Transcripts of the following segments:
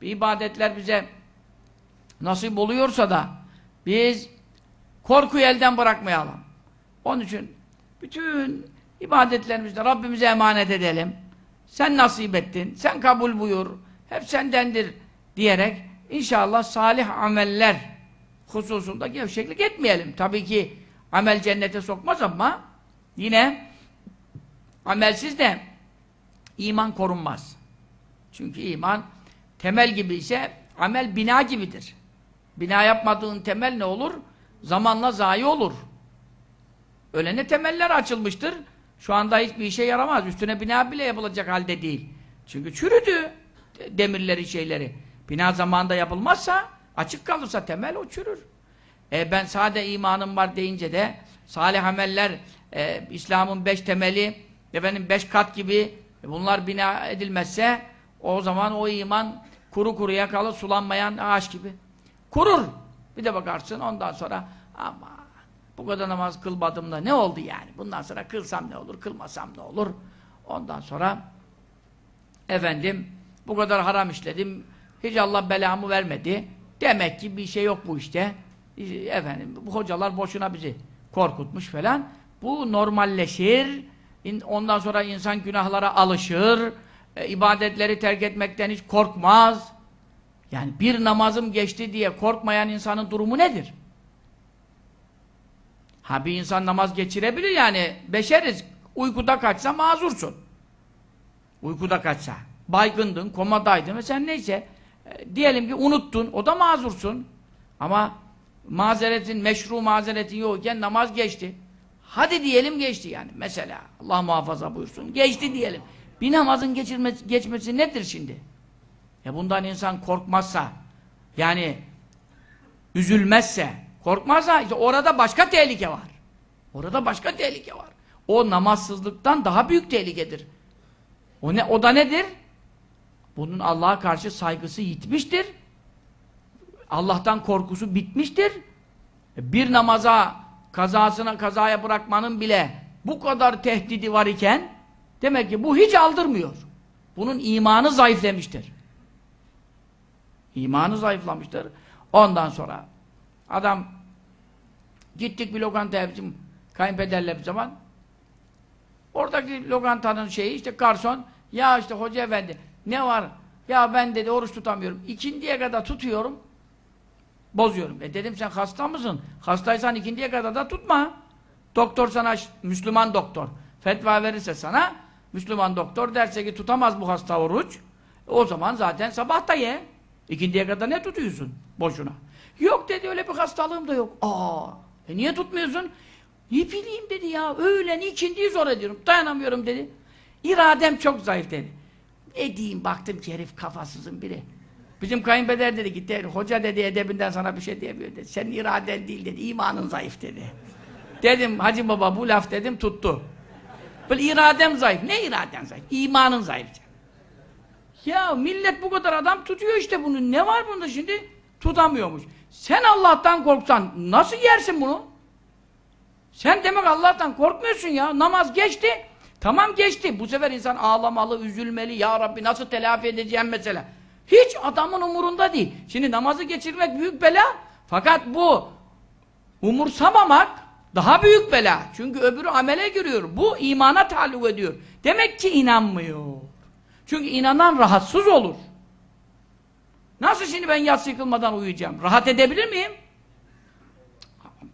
bir ibadetler bize nasip oluyorsa da biz korkuyu elden bırakmayalım. Onun için bütün ibadetlerimizde Rabbimize emanet edelim. Sen nasip ettin, sen kabul buyur, hep sendendir diyerek inşallah salih ameller hususunda gevşeklik etmeyelim. Tabii ki amel cennete sokmaz ama yine amelsiz de iman korunmaz. Çünkü iman temel gibi ise amel bina gibidir. Bina yapmadığın temel ne olur? Zamanla zayi olur. Öyle ne temeller açılmıştır. Şu anda hiçbir işe yaramaz. Üstüne bina bile yapılacak halde değil. Çünkü çürüdü demirleri şeyleri. Bina zamanında yapılmazsa açık kalırsa temel o çürür. E ben sade imanım var deyince de salih ameller e, İslam'ın beş temeli efendim beş kat gibi e, bunlar bina edilmezse o zaman o iman kuru kuruya kalır sulanmayan ağaç gibi. Kurur. Bir de bakarsın ondan sonra ama bu kadar namaz kılmadım da ne oldu yani? Bundan sonra kılsam ne olur, kılmasam ne olur? Ondan sonra efendim bu kadar haram işledim. Hiç Allah belamı vermedi. Demek ki bir şey yok bu işte. Efendim bu hocalar boşuna bizi korkutmuş falan. Bu normalleşir. Ondan sonra insan günahlara alışır. E, ibadetleri terk etmekten hiç korkmaz. Yani bir namazım geçti diye korkmayan insanın durumu nedir? Ha bir insan namaz geçirebilir yani. Beşeriz. Uykuda kaçsa mazursun. Uykuda kaçsa. Baygındın, komadaydın ve sen neyse e, diyelim ki unuttun, o da mazursun. Ama mazeretin, meşru mazeretin yokken namaz geçti. Hadi diyelim geçti yani. Mesela Allah muhafaza buyursun. Geçti diyelim. Bir namazın geçirmesi, geçmesi nedir şimdi? E bundan insan korkmazsa, yani üzülmezse, korkmazsa işte orada başka tehlike var. Orada başka tehlike var. O namazsızlıktan daha büyük tehlikedir. O ne o da nedir? Bunun Allah'a karşı saygısı yitmiştir. Allah'tan korkusu bitmiştir. E, bir namaza kazasına kazaya bırakmanın bile bu kadar tehdidi var iken demek ki bu hiç aldırmıyor. Bunun imanı zayıflemiştir. İmanı zayıflamıştır. Ondan sonra adam gittik bir lokantaya bizim kayınpederle bir zaman oradaki lokantanın şeyi işte garson ya işte hoca efendi ne var? Ya ben dedi oruç tutamıyorum. İkindiye kadar tutuyorum bozuyorum. E dedim sen hasta mısın? Hastaysan ikindiye kadar da tutma. Doktor sana, Müslüman doktor fetva verirse sana Müslüman doktor derse ki tutamaz bu hasta oruç o zaman zaten sabah da ye. İkindiye kadar ne tutuyorsun? Boşuna. Yok dedi öyle bir hastalığım da yok. Aa, e niye tutmuyorsun? Ne bileyim dedi ya. Öğlen ikindiyi zor ediyorum. Dayanamıyorum dedi. İradem çok zayıf dedi. Ne diyeyim baktım ki herif kafasızın biri. Bizim kayınpeder dedi gitti. Hoca dedi edebinden sana bir şey diyemiyor dedi. Senin iraden değil dedi. imanın zayıf dedi. dedim hacı baba bu laf dedim tuttu. Böyle iradem zayıf. Ne iraden zayıf? İmanın zayıf. Ya millet bu kadar adam tutuyor işte bunu. Ne var bunda şimdi? Tutamıyormuş. Sen Allah'tan korksan nasıl yersin bunu? Sen demek Allah'tan korkmuyorsun ya. Namaz geçti. Tamam geçti. Bu sefer insan ağlamalı, üzülmeli. Ya Rabbi nasıl telafi edeceğim mesela. Hiç adamın umurunda değil. Şimdi namazı geçirmek büyük bela. Fakat bu umursamamak daha büyük bela. Çünkü öbürü amele giriyor. Bu imana taluk ediyor. Demek ki inanmıyor. Çünkü inanan rahatsız olur. Nasıl şimdi ben yatsı yıkılmadan uyuyacağım? Rahat edebilir miyim?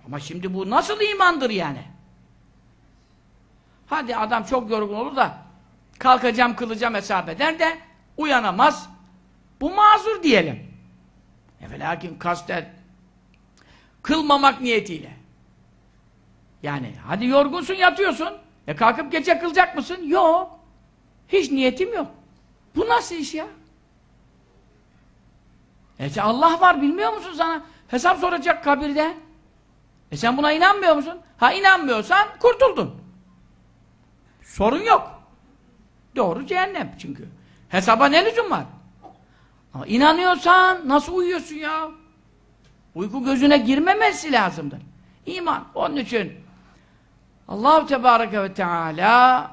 Ama şimdi bu nasıl imandır yani? Hadi adam çok yorgun olur da kalkacağım kılacağım hesap eder de uyanamaz. Bu mazur diyelim. E lakin kasten kılmamak niyetiyle. Yani hadi yorgunsun yatıyorsun. E kalkıp gece kılacak mısın? Yok. Hiç niyetim yok. Bu nasıl iş ya? E Allah var bilmiyor musun sana? Hesap soracak kabirde. E sen buna inanmıyor musun? Ha inanmıyorsan kurtuldun. Sorun yok. Doğru cehennem çünkü. Hesaba ne lüzum var? Ama inanıyorsan nasıl uyuyorsun ya? Uyku gözüne girmemesi lazımdır. İman. Onun için Allah Tebareke ve Teala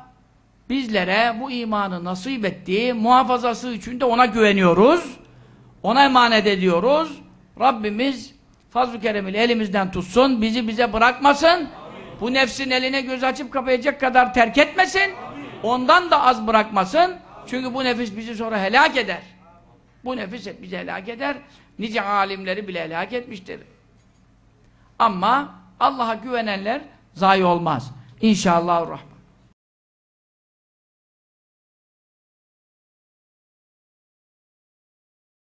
bizlere bu imanı nasip etti. Muhafazası için de ona güveniyoruz. Ona emanet ediyoruz. Rabbimiz fazl-ı keremiyle elimizden tutsun, bizi bize bırakmasın. Bu nefsin eline göz açıp kapayacak kadar terk etmesin. Ondan da az bırakmasın. Çünkü bu nefis bizi sonra helak eder. Bu nefis hep bizi helak eder. Nice alimleri bile helak etmiştir. Ama Allah'a güvenenler zayi olmaz. İnşallah rahman.